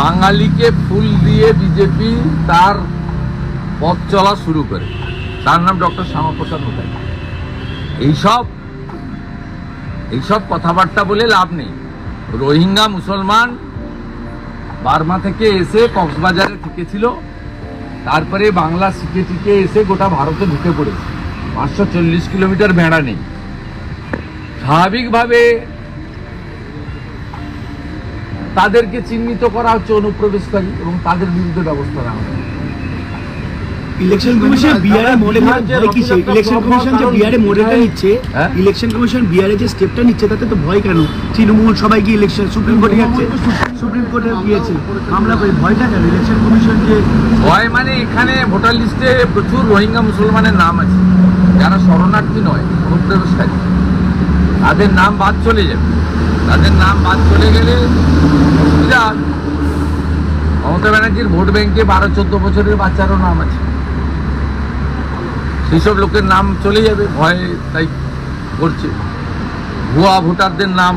বাঙালিকে ফুল দিয়ে বিজেপি তার পথ চলা শুরু করে। তার নাম ডক্টর শ্যামাপ্রসাদ মুখার্জি। এইসব এইসব কথাবার্তা বলে লাভ নেই। রোহিঙ্গা মুসলমান বার্মা থেকে এসে কক্সবাজারে থেকেছিল। তারপরে বাংলা শিখে টিকে এসে গোটা ভারতে ঢুকে পড়েছে। পাঁচশো চল্লিশ কিলোমিটার বেড়া নেই। স্বাভাবিকভাবে তাদেরকে চিহ্নিত করা হচ্ছে অনুপ্রবেশকারী এবং তাদের বিরুদ্ধে ব্যবস্থা নেওয়া হবে ইলেকশন কমিশন বিআরএ মডেল ভয় কিসে ইলেকশন কমিশন যে বিআরএ মডেলটা নিচ্ছে হ্যাঁ? ইলেকশন কমিশন বিআরএ যে স্টেপটা নিচ্ছে তাতে তো ভয় কেন? তৃণমূল সবাই গিয়ে ইলেকশন সুপ্রিম কোর্টে যাচ্ছে। সুপ্রিম কোর্টে গিয়েছে। মামলা করে ভয়টা কেন? ইলেকশন কমিশন যে ভয় মানে এখানে ভোটার লিস্টে প্রচুর রোহিঙ্গা মুসলমানের নাম আছে। যারা শরণার্থী নয় অনুপ্রবেশকারী। তাদের নাম বাদ চলে যাবে। তাদের নাম বাদ চলে গেলে মমতা ব্যানার্জির ভোট ব্যাংকে বারো, চোদ্দ বছরের বাচ্চারও নাম আছে। সেই সব লোকের নাম চলে যাবে, ভয়ে তাই করছে। ভুয়া ভোটারদের নাম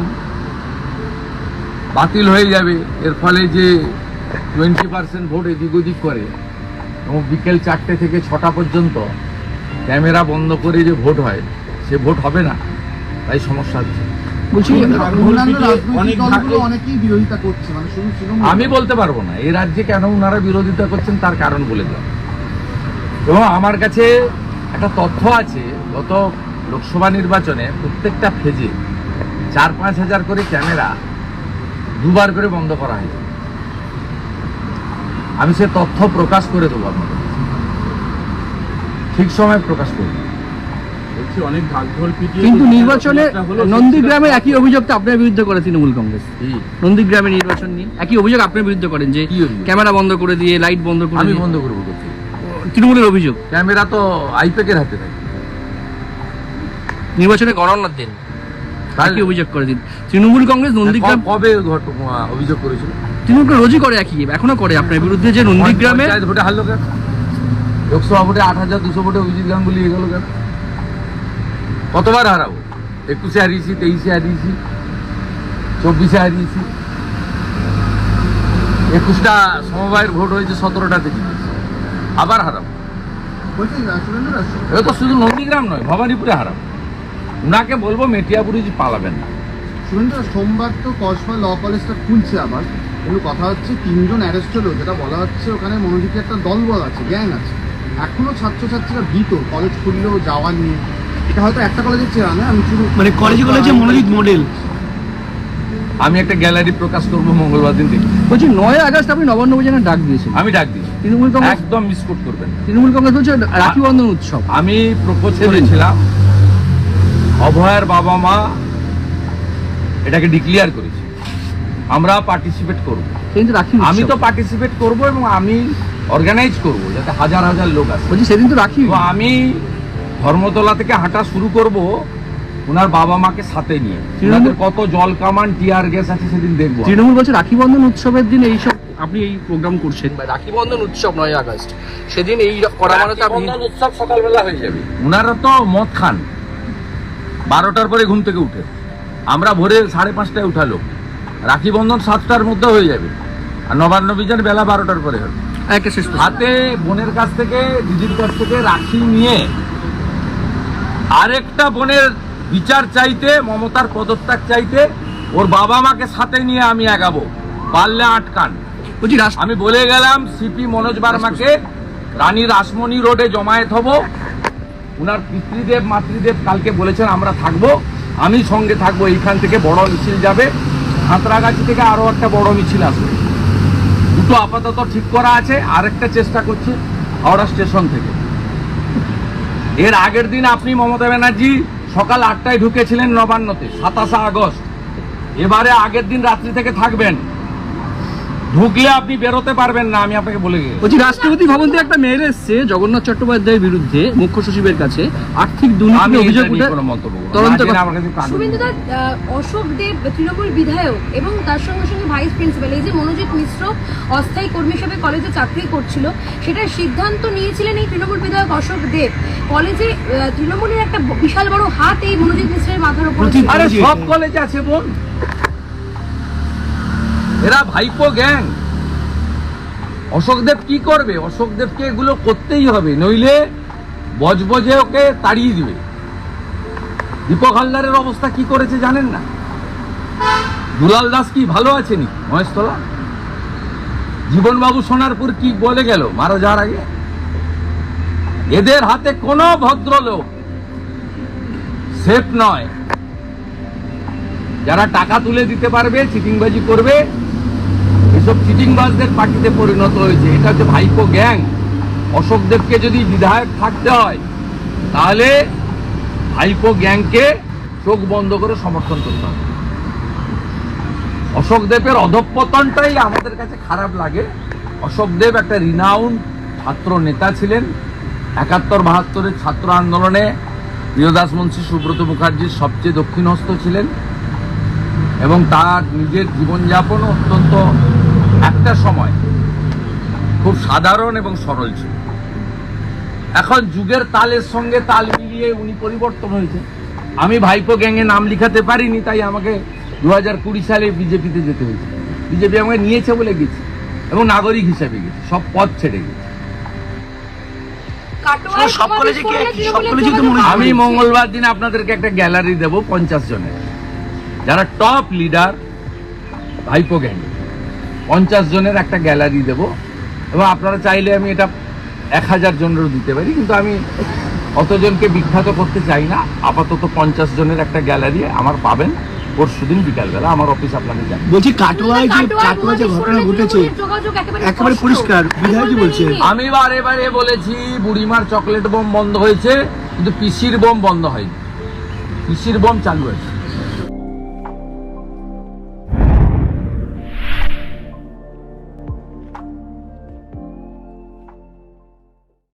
বাতিল হয়ে যাবে। এর ফলে যে টোয়েন্টি পার্সেন্ট ভোট এদিক ওদিক করে, এবং বিকেল চারটে থেকে ছটা পর্যন্ত ক্যামেরা বন্ধ করে যে ভোট হয়, সে ভোট হবে না, তাই সমস্যা হচ্ছে। মানে আমি বলতে পারব না এই রাজ্যে কেন ওনারা বিরোধিতা করছেন তার কারণ বলে দেওয়া এবং আমার কাছে একটা তথ্য আছে গত লোকসভা নির্বাচনে প্রত্যেকটা ফেজে চার পাঁচ হাজার করে ক্যামেরা দুবার করে বন্ধ করা হয়েছে। আমি সে তথ্য প্রকাশ করে দেবো আপনাদের। ঠিক সময় প্রকাশ করব। বলছি অনেক ঢাকঢোল পিটিয়ে কিন্তু নির্বাচনে একটা হলো, নন্দীগ্রামে একই আপনার বিরুদ্ধে করে তৃণমূল কংগ্রেস। নন্দীগ্রামে নির্বাচন নিয়ে একই অভিযোগ আপনার বিরুদ্ধে করেন যে ক্যামেরা বন্ধ করে দিয়ে লাইট বন্ধ করে আমি বন্ধ করব তৃণমূলের অভিযোগ। ক্যামেরা তো আইপ্যাকের হাতে থাকে। নির্বাচনে গণনার দিন। একই অভিযোগ করে দিন। তৃণমূল কংগ্রেস নন্দীগ্রাম কবে অভিযোগ করেছিল? তৃণমূল রোজই করে একই এখনও করে আপনার বিরুদ্ধে যে নন্দীগ্রামে ভোটে হারলো কেন? লোকসভা ভোটে আট হাজার দুশো ভোটে অভিজিৎ গাঙ্গুলি এগোলো কেন? কতবার হারাবো? একুশে হারিয়েছি তেইশে হারিয়েছি চব্বিশে হারিয়েছি। একুশটা সমবায়ের ভোট হয়েছে সতেরোটাতে জিতেছি আবার হারাবো। এ তো শুধু নন্দীগ্রাম নয় ভবানীপুরে হারাবো। উনাকে বলব মেটিয়াপুরি যে পালাবেন না। সুরেন্দ্র সোমবার তো কসবা ল কলেজটা খুলছে আবার। কিন্তু কথা হচ্ছে তিনজন অ্যারেস্ট হলো যেটা বলা হচ্ছে ওখানে মনোজিতে একটা দলবল আছে গ্যাং আছে। এখনও ছাত্রছাত্রীরা ভীত কলেজ খুললেও যাওয়া নিয়ে এটা হয়তো একটা কলেজের চেয়ে না আমি শুধু মানে কলেজে কলেজে মনোজিৎ মডেল আমি একটা গ্যালারি প্রকাশ করব মঙ্গলবার দিন দেখি। বলছি নয় আগস্ট আপনি নবান্ন অভিযানের ডাক দিয়েছেন। আমি ডাক দিই তৃণমূল কংগ্রেস একদম মিসকোট করবেন তৃণমূল কংগ্রেস বলছে রাখি বন্ধন উৎসব। আমি প্রপোজ করেছিলাম অভয়ার বাবা মা এটাকে ডিক্লিয়ার করেছে। আমরা পার্টিসিপেট করব। কিন্তু রাখি আমি তো পার্টিসিপেট করব এবং আমি অর্গানাইজ করব যাতে হাজার হাজার লোক আসে। বলছি সেদিন তো রাখি। আমি ধর্মতলা থেকে হাঁটা শুরু করব ওনার বাবা মাকে সাথে নিয়ে। তৃণমূল- ওনাদের কত জল কামান টিয়ার গ্যাস আছে সেদিন দেখব। তৃণমূল বলছে রাখি বন্ধন উৎসবের দিন এইসব আপনি এই প্রোগ্রাম করছেন। রাখি বন্ধন উৎসব নয় আগস্ট। সেদিন এই করা মানে তো আপনি উৎসব সকালবেলা হয়ে যাবে। ওনারা তো মদ খান। বারোটার পরে ঘুম থেকে উঠে। আমরা ভোরে সাড়ে পাঁচটায় উঠালো। রাখি বন্ধন সাতটার মধ্যে হয়ে যাবে। আর নবান্ন বিজন বেলা বারোটার পরে হবে। হাতে বোনের কাছ থেকে দিদির কাছ থেকে রাখি নিয়ে আরেকটা বোনের বিচার চাইতে মমতার পদত্যাগ চাইতে ওর বাবা মাকে সাথে নিয়ে আমি আগাবো। পারলে আটকান। আমি বলে গেলাম সিপি মনোজ বার্মাকে রানী রাসমণি রোডে জমায়েত হব। উনার পিতৃদেব মাতৃদেব কালকে বলেছেন আমরা থাকব। আমি সঙ্গে থাকব এইখান থেকে বড় মিছিল যাবে। হাতরাগাছি থেকে আরও একটা বড় মিছিল আসবে। দুটো আপাতত ঠিক করা আছে। আরেকটা চেষ্টা করছি হাওড়া স্টেশন থেকে। এর আগের দিন আপনি মমতা ব্যানার্জি সকাল আটটায় ঢুকেছিলেন নবান্নতে, সাতাশে আগস্ট। এবারে আগের দিন রাত্রি থেকে থাকবেন। ঢুকলে আপনি বেরোতে পারবেন না আমি আপনাকে বলে গেছি। বলছি রাষ্ট্রপতি ভবন থেকে একটা মেয়ের এসছে জগন্নাথ চট্টোপাধ্যায়ের বিরুদ্ধে মুখ্য সচিবের কাছে। আর্থিক দুর্নীতি অভিযোগ উঠে কোনো মন্তব্য তদন্ত অশোক দেব তৃণমূল বিধায়ক এবং তার সঙ্গে সঙ্গে ভাইস প্রিন্সিপাল এই যে মনোজিৎ মিশ্র অস্থায়ী কর্মী হিসেবে কলেজে চাকরি করছিল সেটার সিদ্ধান্ত নিয়েছিলেন এই তৃণমূল বিধায়ক অশোক দেব। কলেজে আহ, তৃণমূলের একটা বিশাল বড় হাত এই মনোজিৎ মিশ্রের মাথার উপর আরে সব কলেজে আছে বোন। এরা ভাইপো গ্যাং। অশোকদেব কি করবে? অশোকদেবকে এগুলো করতেই হবে, নইলে বজবজে ওকে তাড়িয়ে দিবে। দীপক হালদারের অবস্থা কি করেছে জানেন না? দুলাল দাস কি ভালো আছে নি মহেশতলা? জীবনবাবু সোনারপুর কি বলে গেল? মারা যাওয়ার আগে? এদের হাতে কোনো ভদ্রলোক সেফ নয়। যারা টাকা তুলে দিতে পারবে, চিটিংবাজি করবে এসব চিটিংবাজদের পার্টিতে পরিণত হয়েছে। এটা হচ্ছে ভাইপো গ্যাং। অশোকদেবকে যদি বিধায়ক থাকতে হয়, তাহলে ভাইপো গ্যাংকে চোখ বন্ধ করে সমর্থন করতে হবে। অশোকদেবের অধঃপতনটাই আমাদের কাছে খারাপ লাগে। অশোকদেব একটা রিনাউন্ড ছাত্র নেতা ছিলেন। একাত্তর বাহাত্তরের ছাত্র আন্দোলনে প্রিয়দাস মুন্সী, সুব্রত মুখার্জির সবচেয়ে দক্ষিণহস্ত ছিলেন এবং তার নিজের জীবনযাপন অত্যন্ত একটা সময় খুব সাধারণ এবং সরল ছিল। এখন যুগের তালের সঙ্গে তাল মিলিয়ে উনি পরিবর্তন হয়েছে আমি ভাইপো গ্যাংয়ে নাম লিখাতে পারিনি তাই আমাকে দু হাজার কুড়ি সালে বিজেপিতে যেতে হয়েছে। বিজেপি আমাকে নিয়েছে বলে গেছি এবং নাগরিক হিসাবে গেছি সব পথ ছেড়ে গেছি। আমি মঙ্গলবার দিন আপনাদেরকে একটা গ্যালারি দেব পঞ্চাশ জনের। যারা টপ লিডার ভাইপো গ্যাং পঞ্চাশ জনের একটা গ্যালারি দেব। এবং আপনারা চাইলে আমি এটা এক হাজার জনেরও দিতে পারি কিন্তু আমি অতজনকে বিখ্যাত করতে চাই না। আপাতত পঞ্চাশ জনের একটা গ্যালারি আমার পাবেন পরশু দিন বিকালবেলা আমার অফিস আপনাকে যান বলছি কাটোয়ায় যে কাটোয়ায় যে ঘটনা ঘটেছে একেবারে পরিষ্কার। বিধায়ক বলছে? আমি বারে বারে বলেছি বুড়িমার চকলেট বোম বন্ধ হয়েছে কিন্তু পিসির বোম বন্ধ হয়নি। পিসির বোম চালু আছে